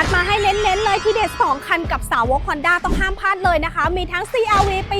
ัดมาให้เน้นๆเลยที่เด็ด2คันกับสาวก Honda ต้องห้ามพลาดเลยนะคะ มีทั้ง CRV ปี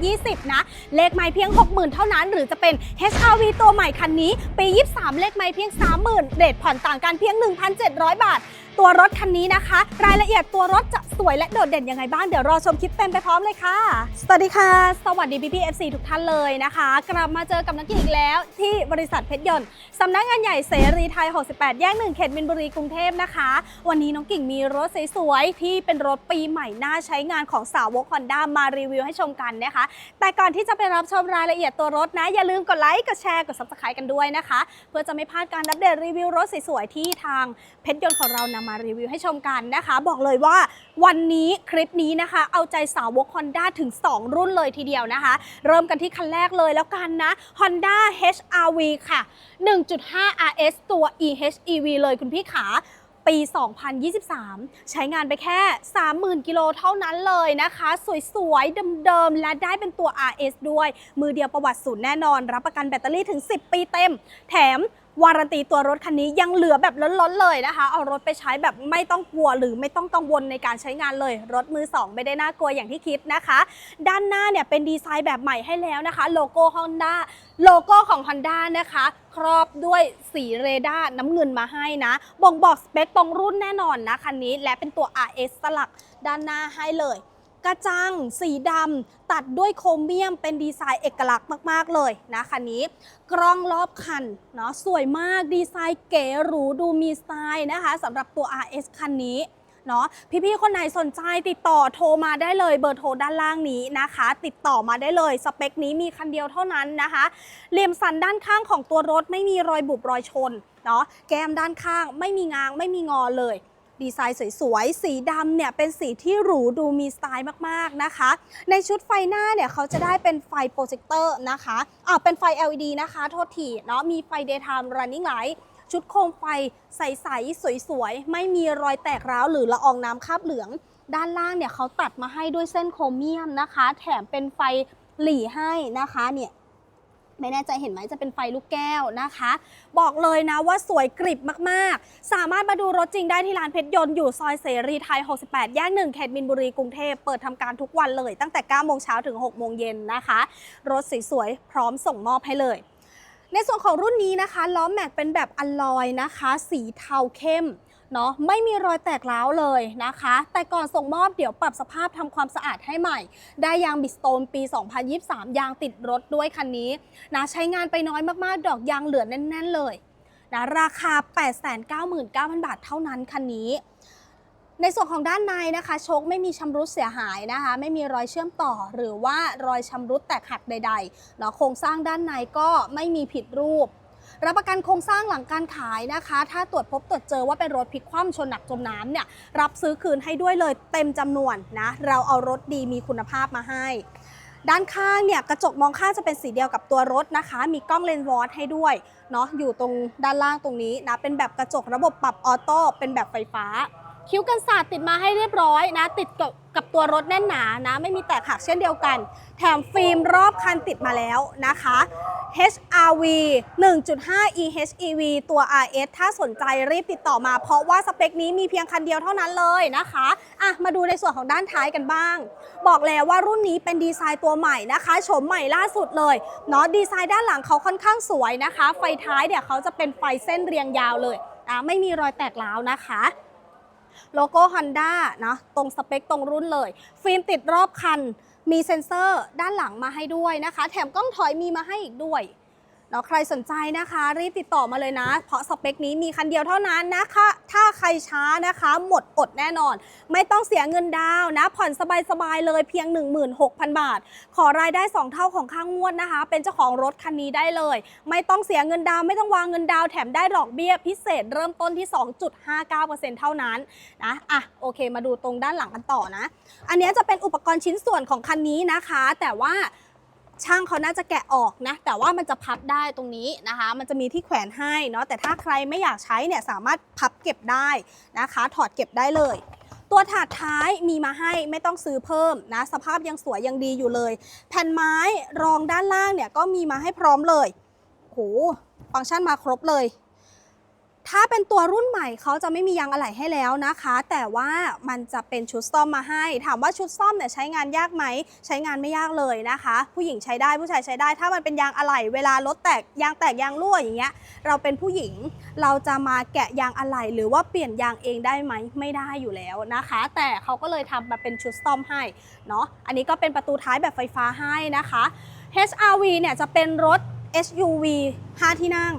2020 นะ เลขไม่เพียง 60,000 เท่านั้น หรือจะเป็น HRV ตัวใหม่คันนี้ ปี 23 เลขไม่เพียง 30,000 เรทผ่อนต่างกันเพียง 1,700 บาท ตัวรถคันนี้นะคะ รายละเอียดตัวรถจะสวยและโดดเด่นยังไงบ้าง เดี๋ยวรอชมคลิปเต็มไปพร้อมเลยค่ะ สวัสดีค่ะ สวัสดีพี่พี FC ทุกท่านเลยนะคะ กลับมาเจอกับนักกีอีกแล้ว ที่บริษัทเพชรยนต์สำนักงานใหญ่เสรีไทย 68 แยกหนึ่งเขตมินบุรีกรุงเทพนะคะ วันนี้น้องกิ่งมีรถสวยๆที่เป็นรถปีใหม่น่าใช้งานของสาวก Honda มารีวิวให้ชมกันนะคะ แต่ก่อนที่จะไปรับชมรายละเอียดตัวรถนะ อย่าลืมกดไลค์กดแชร์กด subscribe กันด้วยนะคะ เพื่อจะไม่พลาดการอัปเดตรีวิวรถสวยๆที่ทางเพชรยนต์ของเรานำมารีวิวให้ชมกันนะคะ บอกเลยว่าวันนี้คลิปนี้นะคะ เอาใจสาวก Honda ถึง 2 รุ่นเลยทีเดียวนะคะ เริ่มกันที่คันแรกเลยแล้วกันนะ Honda HRV ค่ะ 1.5 RS ตัว eHEV เลยคุณพี่ขาปี 2023 ใช้งานไปแค่ 30,000 กิโลเท่านั้นเลยนะคะ สวยๆ เดิมๆ และได้เป็นตัว RS ด้วย มือเดียวประวัติศูนย์แน่นอน รับประกันแบตเตอรี่ถึง 10 ปีเต็ม แถม วารันตีตัวรถคันนี้ยังเหลือแบบล้นๆเลยนะคะ เอารถไปใช้แบบไม่ต้องกลัวหรือไม่ต้องกังวลในการใช้งานเลย รถมือ 2 ไม่ได้น่ากลัวอย่างที่คิดนะคะ ด้านหน้าเนี่ยเป็นดีไซน์แบบใหม่ให้แล้วนะคะ โลโก้ Honda โลโก้ของ Honda นะคะ ครอบด้วยสีเรดาร์น้ำเงินมาให้นะ บ่งบอกสเปคตรงรุ่นแน่นอนนะคันนี้และเป็นตัว RS สลักด้านหน้าให้เลย กระจัง สีดำตัดด้วยโครเมียมเป็นดีไซน์เอกลักษณ์มาก ๆ เลยนะคันนี้ กล้องรอบคันเนาะสวยมากดีไซน์เก๋หรูดูมีสไตล์นะคะสำหรับตัว RS คันนี้เนาะพี่ๆคนไหนสนใจติดต่อโทรมาได้เลยเบอร์โทรด้านล่างนี้นะคะ ติดต่อมาได้เลยสเปคนี้มีคันเดียวเท่านั้นนะคะเหลี่ยมสันด้านข้างของตัวรถไม่มีรอยบุบรอยชนเนาะแก้มด้านข้างไม่มีงางไม่มีงอเลย ดีไซน์สวยๆ สีดำเนี่ยเป็นสีที่หรูดูมีสไตล์มากๆนะคะ ในชุดไฟหน้าเนี่ยเขาจะได้เป็นไฟโปรเจคเตอร์นะคะอ่าเป็นไฟ LED นะคะ โทษทีเนาะมีไฟ daytime running light ชุดโคมไฟใสๆ สวยๆ ไม่มีรอยแตกร้าวหรือละอองน้ำคราบเหลือง ด้านล่างเนี่ยเขาตัดมาให้ด้วยเส้นโครเมียมนะคะ แถมเป็นไฟหลีให้นะคะเนี่ย ไม่แน่ใจเห็นไหมจะเป็นไฟลูกแก้วนะคะ บอกเลยนะว่าสวยกริบมากๆ สามารถมาดูรถจริงได้ที่ร้านเพชรยนต์อยู่ซอยเสรีไทย 68 แยก1เขตมินบุรีกรุงเทพเปิดทำการทุกวันเลยตั้งแต่ 9 โมงเช้าถึง 6 โมงเย็นนะคะ รถสวยๆ พร้อมส่งมอบให้เลย ในส่วนของรุ่นนี้นะคะล้อแม็กเป็นแบบอลลอยนะคะ สีเทาเข้ม เนาะไม่มีรอยแตกร้าวเลยนะคะ แต่ก่อนส่งมอบเดี๋ยวปรับสภาพทำความสะอาดให้ใหม่ ได้ยางบิสโตนปี 2023 ยางติดรถด้วยคันนี้นะใช้งานไปน้อยมากๆ ดอกยางเหลือแน่น ๆ เลยนะราคา 899,000 บาทเท่านั้นคันนี้ ในส่วนของด้านในนะคะโชคไม่มีชำรุดเสียหายนะคะ ไม่มีรอยเชื่อมต่อหรือว่ารอยชำรุดแตกหักใดๆเนาะโครงสร้างด้านในก็ไม่มีผิดรูป รับประกันโครงสร้างหลังการขายนะคะ ถ้าตรวจพบตรวจเจอว่าเป็นรถพลิกคว่ำชนหนักจมน้ำเนี่ยรับซื้อคืนให้ด้วยเลยเต็มจำนวนนะเราเอารถดีมีคุณภาพมาให้ด้านข้างเนี่ยกระจกมองข้างจะเป็นสีเดียวกับตัวรถนะคะ มีกล้องเลนส์วอร์ให้ด้วยเนาะอยู่ตรงด้านล่างตรงนี้นะเป็นแบบกระจกระบบปรับออโต้เป็นแบบไฟฟ้า คิ้วกันศาสตร์ติดมาให้เรียบร้อยนะ ติดกับกับตัวรถแน่นหนานะ ไม่มีแตกหักเช่นเดียวกัน แถมฟิล์มรอบคันติดมาแล้วนะคะ HRV 1.5 eHEV ตัว RS ถ้าสนใจรีบติดต่อมา เพราะว่าสเปคนี้มีเพียงคันเดียวเท่านั้นเลยนะคะอะมาดูในส่วนของด้านท้ายกันบ้าง บอกแล้วว่ารุ่นนี้เป็นดีไซน์ตัวใหม่นะคะโฉมใหม่ล่าสุดเลยเนาะดีไซน์ด้านหลังเขาค่อนข้างสวยนะคะ ไฟท้ายเนี่ยเขาจะเป็นไฟเส้นเรียงยาวเลยอะไม่มีรอยแตกร้าวนะคะ โลโก้ Honda นะตรงสเปคตรงรุ่นเลย ฟิล์มติดรอบคัน มีเซ็นเซอร์ด้านหลังมาให้ด้วยนะคะ แถมกล้องถอยมีมาให้อีกด้วย นาะใครสนใจนะคะ รีบติดต่อมาเลยนะ เพราะสเปคนี้มีคันเดียวเท่านั้นนะคะ ถ้าใครช้านะคะ หมดอดแน่นอน ไม่ต้องเสียเงินดาวนะ ผ่อนสบายๆเลยเพียง 16,000 บาท ขอรายได้ 2 เท่าของค่างงวดนะคะ เป็นเจ้าของรถคันนี้ได้เลย ไม่ต้องเสียเงินดาวไม่ต้องวางเงินดาวแถมได้ดอกเบี้ยพิเศษเริ่มต้นที่ 2.59%เท่านั้นนะอะโอเค มาดูตรงด้านหลังกันต่อนะ อันนี้จะเป็นอุปกรณ์ชิ้นส่วนของคันนี้นะคะ แต่ว่า ช่างเขาน่าจะแกะออกนะ แต่ว่ามันจะพับได้ตรงนี้นะคะ มันจะมีที่แขวนให้เนาะแต่ถ้าใครไม่อยากใช้เนี่ยสามารถพับเก็บได้นะคะ ถอดเก็บได้เลย ตัวถาดท้ายมีมาให้ไม่ต้องซื้อเพิ่มนะ สภาพยังสวยยังดีอยู่เลย แผ่นไม้รองด้านล่างเนี่ยก็มีมาให้พร้อมเลยโหฟังก์ชันมาครบเลย ถ้าเป็นตัวรุ่นใหม่เขาจะไม่มียางอะไหล่ให้แล้วนะคะ แต่ว่ามันจะเป็นชุดซ่อมมาให้ ถามว่าชุดซ่อมเนี่ยใช้งานยากไหม ใช้งานไม่ยากเลยนะคะ ผู้หญิงใช้ได้ผู้ชายใช้ได้ ถ้ามันเป็นยางอะไหล่เวลารถแตกยางแตกยางรั่วอย่างเงี้ย เราเป็นผู้หญิงเราจะมาแกะยางอะไหล่หรือว่าเปลี่ยนยางเองได้ไหมไม่ได้อยู่แล้วนะคะ แต่เขาก็เลยทำมาเป็นชุดซ่อมให้เนาะอันนี้ก็เป็นประตูท้ายแบบไฟฟ้าให้นะคะ HRV เนี่ยจะเป็นรถ SUV 5 ที่นั่ง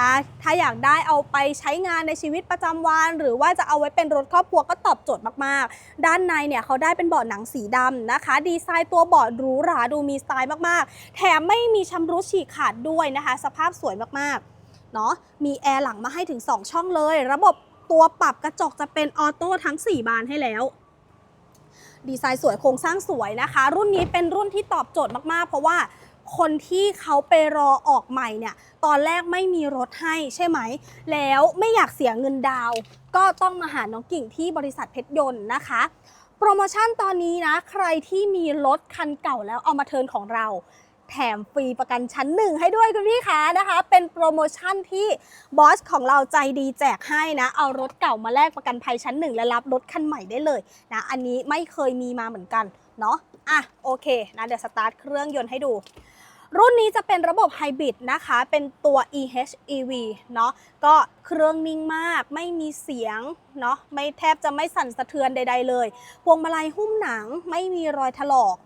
นะถ้าอยากได้เอาไปใช้งานในชีวิตประจำวัน หรือว่าจะเอาไว้เป็นรถครอบครัวก็ตอบโจทย์มากๆ ด้านในเนี่ยเขาได้เป็นเบาะหนังสีดำนะคะ ดีไซน์ตัวเบาะหรูหราดูมีสไตล์มากๆ แถมไม่มีชำรุดฉีกขาดด้วยนะคะ สภาพสวยมากๆเนาะมีแอร์หลังมาให้ถึง 2 ช่องเลย ระบบตัวปรับกระจกจะเป็นออโต้ทั้ง 4 บานให้แล้วดีไซน์สวยโครงสร้างสวยนะคะ รุ่นนี้เป็นรุ่นที่ตอบโจทย์มากๆ เพราะว่า คนที่เขาไปรอออกใหม่เนี่ย ตอนแรกไม่มีรถให้ใช่ไหม แล้วไม่อยากเสียเงินดาว ก็ต้องมาหาน้องกิ่งที่บริษัทเพชรยนต์นะคะ โปรโมชั่นตอนนี้นะ ใครที่มีรถคันเก่าแล้วเอามาเทินของเรา แถมฟรีประกันชั้นหนึ่งให้ด้วยคุณพี่คะนะคะ เป็นโปรโมชั่นที่บอสของเราใจดีแจกให้นะ เอารถเก่ามาแลกประกันภัยชั้นหนึ่งและรับรถคันใหม่ได้เลยนะ อันนี้ไม่เคยมีมาเหมือนกันเนาะอะโอเคนะเดี๋ยวสตาร์ทเครื่องยนต์ให้ดู รุ่นนี้จะเป็นระบบไฮบริดนะคะ เป็นตัว EHEV เนาะก็เครื่องนิ่งมากไม่มีเสียงเนาะไม่แทบจะไม่สั่นสะเทือนใด ๆ เลย พวงมาลัยหุ้มหนังไม่มีรอยถลอก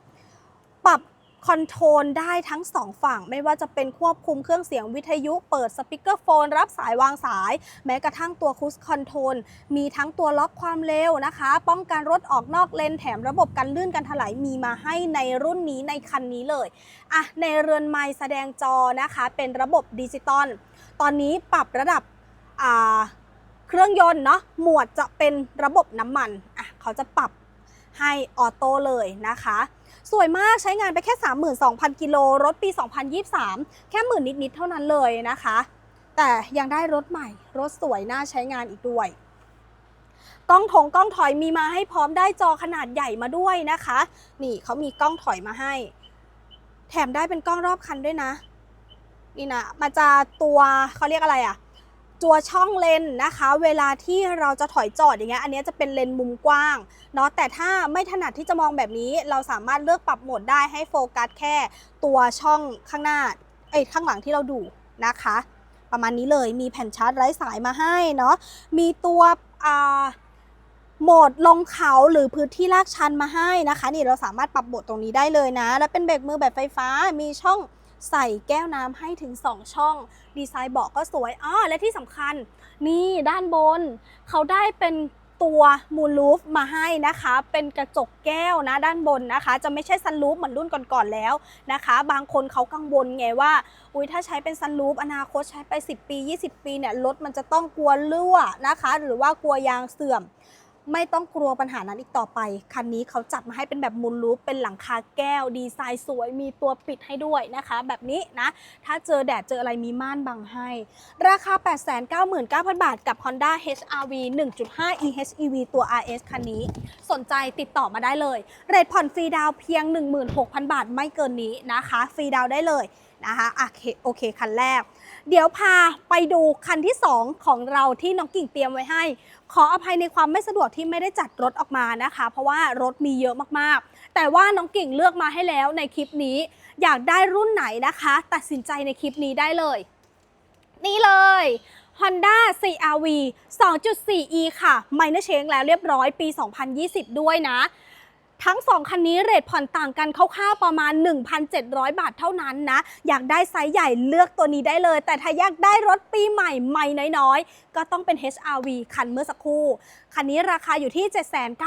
ปรับ คอนโทรลได้ทั้งสองฝั่ง ไม่ว่าจะเป็นควบคุมเครื่องเสียงวิทยุ เปิดสปีกเกอร์โฟน รับสายวางสาย แม้กระทั่งตัวคูสคอนโทรลมีทั้งตัวล็อกความเร็วนะคะ ป้องกันรถออกนอกเลนแถมระบบกันลื่นกันถลายมีมาให้ในรุ่นนี้ในคันนี้เลยอะในเรือนไม้แสดงจอนะคะ เป็นระบบดิจิตอลตอนนี้ปรับระดับอ่าเครื่องยนต์เนาะหมวดจะเป็นระบบน้ำมันอะเขาจะปรับให้ออโต้เลยนะคะ สวยมากใช้งานไปแค่ 32,000 กิโลรถปี 2023 แค่หมื่นนิด ๆ เท่านั้นเลยนะคะ แต่ยังได้รถใหม่ รถสวยน่าใช้งานอีกด้วยกล้องถงกล้องถอยมีมาให้พร้อมได้จอขนาดใหญ่มาด้วยนะคะ นี่เขามีกล้องถอยมาให้ แถมได้เป็นกล้องรอบคันด้วยนะ นี่นะมันจะตัวเขาเรียกอะไรอะ ตัวช่องเลนนะคะ เวลาที่เราจะถอยจอดอย่างเงี้ยอันนี้จะเป็นเลนมุมกว้างเนาะแต่ถ้าไม่ถนัดที่จะมองแบบนี้ เราสามารถเลือกปรับโหมดได้ให้โฟกัสแค่ตัวช่องข้างหน้าเอ้ยข้างหลังที่เราดูนะคะ ประมาณนี้เลยมีแผ่นชาร์จไร้สายมาให้เนาะมีตัวอ่าโหมดลงเขาหรือพื้นที่ลากชันมาให้นะคะ นี่เราสามารถปรับโหมดตรงนี้ได้เลยนะ แล้วเป็นเบรกมือแบบไฟฟ้ามีช่อง ใส่แก้วน้ำให้ถึง 2 ช่อง ดีไซน์เบาะก็สวยอ้อและที่สำคัญ นี่ด้านบน เขาได้เป็นตัวมูลลูฟมาให้นะคะ เป็นกระจกแก้วนะด้านบนนะคะ จะไม่ใช่ซันลูฟเหมือนรุ่นก่อนๆแล้วนะคะ บางคนเขากังวลไงว่า อุ้ยถ้าใช้เป็นซันลูฟอนาคตใช้ไป 10 ปี 20 ปีเนี่ยรถมันจะต้องกลัวรั่วนะคะ หรือว่ากลัวยางเสื่อม ไม่ต้องกลัวปัญหานั้นอีกต่อไป คันนี้เขาจัดมาให้เป็นแบบมูลลูปเป็นหลังคาแก้ว ดีไซน์สวย มีตัวปิดให้ด้วยนะคะ แบบนี้นะ ถ้าเจอแดดเจออะไรมีม่านบังให้ ราคา 899,000 บาท กับ Honda HRV 1.5 EHEV ตัว RS คันนี้ สนใจติดต่อมาได้เลย เรทผ่อนฟรีดาวเพียง 16,000 บาทไม่เกินนี้นะคะ ฟรีดาวได้เลย นะคะอะโอเคคันแรก เดี๋ยวพาไปดูคันที่ 2 ของเราที่น้องกิ่งเตรียมไว้ให้ ขออภัยในความไม่สะดวกที่ไม่ได้จัดรถออกมานะคะ เพราะว่ารถมีเยอะมากๆ แต่ว่าน้องกิ่งเลือกมาให้แล้วในคลิปนี้ อยากได้รุ่นไหนนะคะ ตัดสินใจในคลิปนี้ได้เลย นี่เลย Honda CRV 2.4e ค่ะไม่เชงแล้วเรียบร้อยปี 2020 ด้วยนะ ทั้ง 2 คันนี้เรทผ่อนต่างกันคร่าวๆประมาณ 1,700 บาทเท่านั้นนะ อยากได้ไซส์ใหญ่เลือกตัวนี้ได้เลย แต่ถ้าอยากได้รถปีใหม่ใหม่น้อยๆ ก็ต้องเป็น HRV คันเมื่อสักครู่ คันนี้ราคาอยู่ที่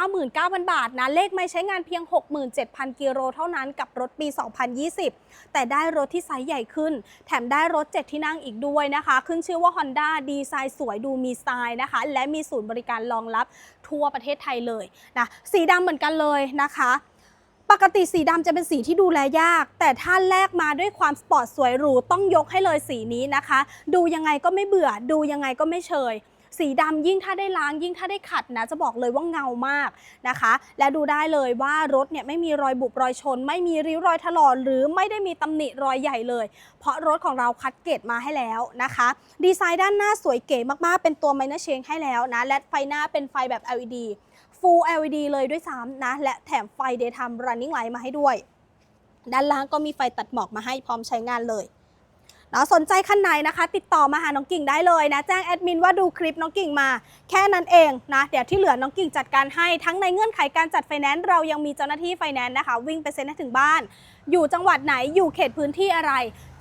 799,000 บาทนะ เลขไม่ใช้งานเพียง 67,000 กิโลเท่านั้นกับรถปี 2020 แต่ได้รถที่ไซส์ใหญ่ขึ้น แถมได้รถ 7 ที่นั่งอีกด้วยนะคะ ขึ้นชื่อว่า Honda ดีไซน์สวยดูมีสไตล์นะคะ และมีศูนย์บริการรองรับทั่วประเทศไทยเลยนะสีดำเหมือนกันเลยนะคะ ปกติสีดำจะเป็นสีที่ดูแลยาก แต่ถ้าแลกมาด้วยความสปอร์ตสวยหรูต้องยกให้เลยสีนี้นะคะ ดูยังไงก็ไม่เบื่อ ดูยังไงก็ไม่เชยสีดำยิ่งถ้าได้ล้างยิ่งถ้าได้ขัดนะ จะบอกเลยว่าเงามากนะคะ และดูได้เลยว่ารถเนี่ยไม่มีรอยบุบรอยชน ไม่มีริ้วรอยถลอกหรือไม่ได้มีตำหนิรอยใหญ่เลย เพราะรถของเราคัดเกรดมาให้แล้วนะคะ ดีไซน์ด้านหน้าสวยเก๋มากๆ เป็นตัว minor change ให้แล้วนะ และไฟหน้าเป็นไฟแบบ LED full LED เลยด้วยซ้ำนะ และแถมไฟ daytime running light มาให้ด้วย ด้านล่างก็มีไฟตัดหมอกมาให้พร้อมใช้งานเลยเนาะสนใจขั้นไหนนะคะ ติดต่อมาหาน้องกิ่งได้เลยนะ แจ้งแอดมินว่าดูคลิปน้องกิ่งมา แค่นั้นเองนะ เดี๋ยวที่เหลือน้องกิ่งจัดการให้ทั้งในเงื่อนไขการจัดไฟแนนซ์เรายังมีเจ้าหน้าที่ไฟแนนซ์นะคะ วิ่งไปเซ็นให้ถึงบ้าน อยู่จังหวัดไหนอยู่เขตพื้นที่อะไร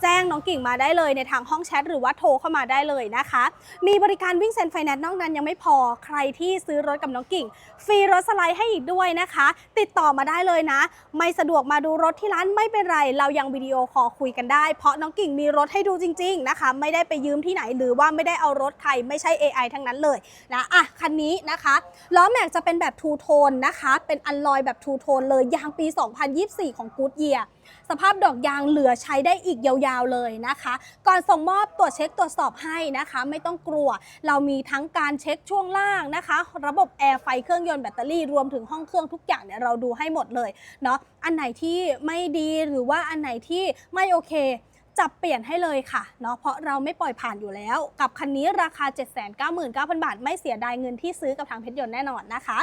แจ้งน้องกิ่งมาได้เลยในทางห้องแชทหรือว่าโทรเข้ามาได้เลยนะคะ มีบริการวิ่งเซ็นไฟแนนซ์นอกนั้นยังไม่พอใครที่ซื้อรถกับน้องกิ่ง ฟรีรถสไลด์ให้อีกด้วยนะคะ ติดต่อมาได้เลยนะ ไม่สะดวกมาดูรถที่ร้านไม่เป็นไร เรายังวิดีโอคอลคุยกันได้ เพราะน้องกิ่งมีรถให้ดูจริง ๆนะคะ ไม่ได้ไปยืมที่ไหนหรือว่าไม่ได้เอารถใครไม่ใช่ AI ทั้งนั้นเลยนะอะคันนี้นะคะล้อแม็กจะเป็นแบบทูโทนนะคะ เป็นอัลลอยแบบทูโทนเลยยางปี 2024 ของ Good Year สภาพดอกยางเหลือใช้ได้อีกยาวๆเลยนะคะ ก่อนส่งมอบตรวจเช็คตรวจสอบให้นะคะ ไม่ต้องกลัว เรามีทั้งการเช็คช่วงล่างนะคะ ระบบแอร์ไฟเครื่องยนต์แบตเตอรี่รวมถึงห้องเครื่องทุกอย่างเนี่ยเราดูให้หมดเลยเนาะอันไหนที่ไม่ดีหรือว่าอันไหนที่ไม่โอเค จับเปลี่ยนให้เลยค่ะเนาะเพราะเราไม่ปล่อยผ่านอยู่แล้ว กับคันนี้ราคา 799,000 บาท ไม่เสียดายเงินที่ซื้อกับทางเพชรยนต์แน่นอนนะคะ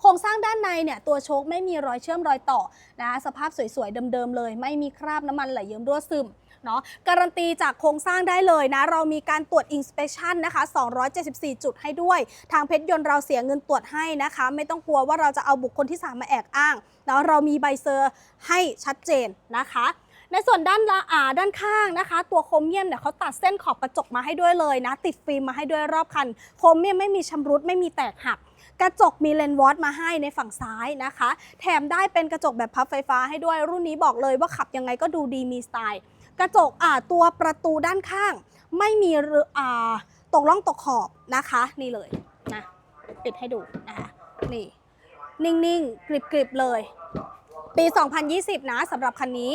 โครงสร้างด้านในเนี่ยตัวโชคไม่มีรอยเชื่อมรอยต่อนะสภาพสวยๆเดิมๆเลย ไม่มีคราบน้ำมันไหลเยิ้มรั่วซึมเนาะการันตีจากโครงสร้างได้เลยนะ เรามีการตรวจ inspection นะคะ 274 จุดให้ด้วย ทางเพชรยนต์เราเสียเงินตรวจให้นะคะ ไม่ต้องกลัวว่าเราจะเอาบุคคลที่สามมาแอบอ้างเนาะเรามีใบเซอร์ให้ชัดเจนนะคะ ในส่วนด้านละอ่าด้านข้างนะคะ ตัวโครเมียมเนี่ยเขาตัดเส้นขอบกระจกมาให้ด้วยเลยนะ ติดฟิล์มมาให้ด้วยรอบคัน โครเมียมไม่มีชำรุดไม่มีแตกหักกระจกมีเลนวอตมาให้ในฝั่งซ้ายนะคะ แถมได้เป็นกระจกแบบพับไฟฟ้าให้ด้วยรุ่นนี้บอกเลยว่าขับยังไงก็ดูดีมีสไตล์ กระจกอ่าตัวประตูด้านข้าง ไม่มีอ่าตกล่องตกขอบนะคะ นี่เลยนะปิดให้ดูนะคะนี่นิ่งๆกริบๆเลย ปี 2020 นะสำหรับคันนี้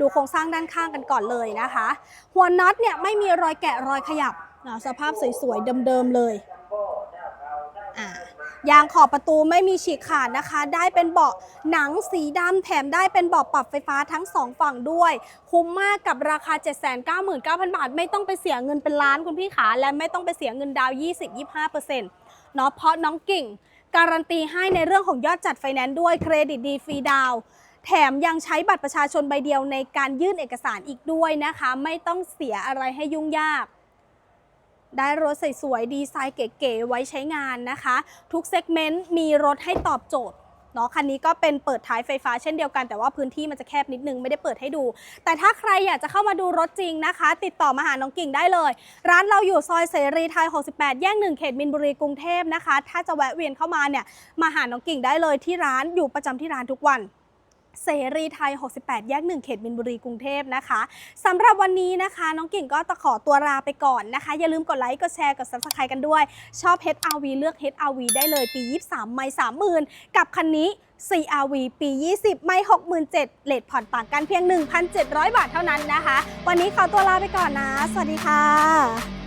ดูโครงสร้างด้านข้างกันก่อนเลยนะคะ หัวน็อตเนี่ยไม่มีรอยแกะรอยขยับนะสภาพสวยๆเดิมๆเลยยางขอบประตูไม่มีฉีกขาดนะคะ ได้เป็นเบาะหนังสีดำแถมได้เป็นเบาะปรับไฟฟ้าทั้งสองฝั่งด้วย คุ้มมากกับราคา 799,000 บาท ไม่ต้องไปเสียเงินเป็นล้านคุณพี่ขา และไม่ต้องไปเสียเงินดาวน์20-25%เนาะเพราะน้องกิ่ง การันตีให้ในเรื่องของยอดจัดไฟแนนซ์ด้วยเครดิตดีฟรีดาวแถมยังใช้บัตรประชาชนใบเดียวในการยื่นเอกสารอีกด้วยนะคะ ไม่ต้องเสียอะไรให้ยุ่งยาก ได้รถสวยๆดีไซน์เก๋ๆไว้ใช้งานนะคะ ทุกเซกเมนต์มีรถให้ตอบโจทย์ เนาะคันนี้ก็เป็นเปิดท้ายไฟฟ้าเช่นเดียวกันแต่ว่าพื้นที่มันจะแคบนิดนึงไม่ได้เปิดให้ดู แต่ถ้าใครอยากจะเข้ามาดูรถจริงนะคะ ติดต่อมาหาน้องกิ่งได้เลย ร้านเราอยู่ซอยเสรีไทย 68 แยกหนึ่งเขตมินบุรีกรุงเทพนะคะ ถ้าจะแวะเวียนเข้ามาเนี่ยมาหาน้องกิ่งได้เลยที่ร้านอยู่ประจำที่ร้านทุกวัน เสรีไทย 68 แยก 1 เขตมินบุรีกรุงเทพนะคะสำหรับวันนี้นะคะ น้องกิ่งก็จะขอตัวลาไปก่อนนะคะ อย่าลืมกดไลค์กดแชร์กด subscribe กันด้วย ชอบ HRV เลือก HRV ได้เลยปี 23 ไม่ 30,000 กับคันนี้ CRV ปี 20 ไม่ 67,000เลทผ่อนต่างกันเพียง 1,700 บาทเท่านั้นนะคะ วันนี้ขอตัวลาไปก่อนนะ สวัสดีค่ะ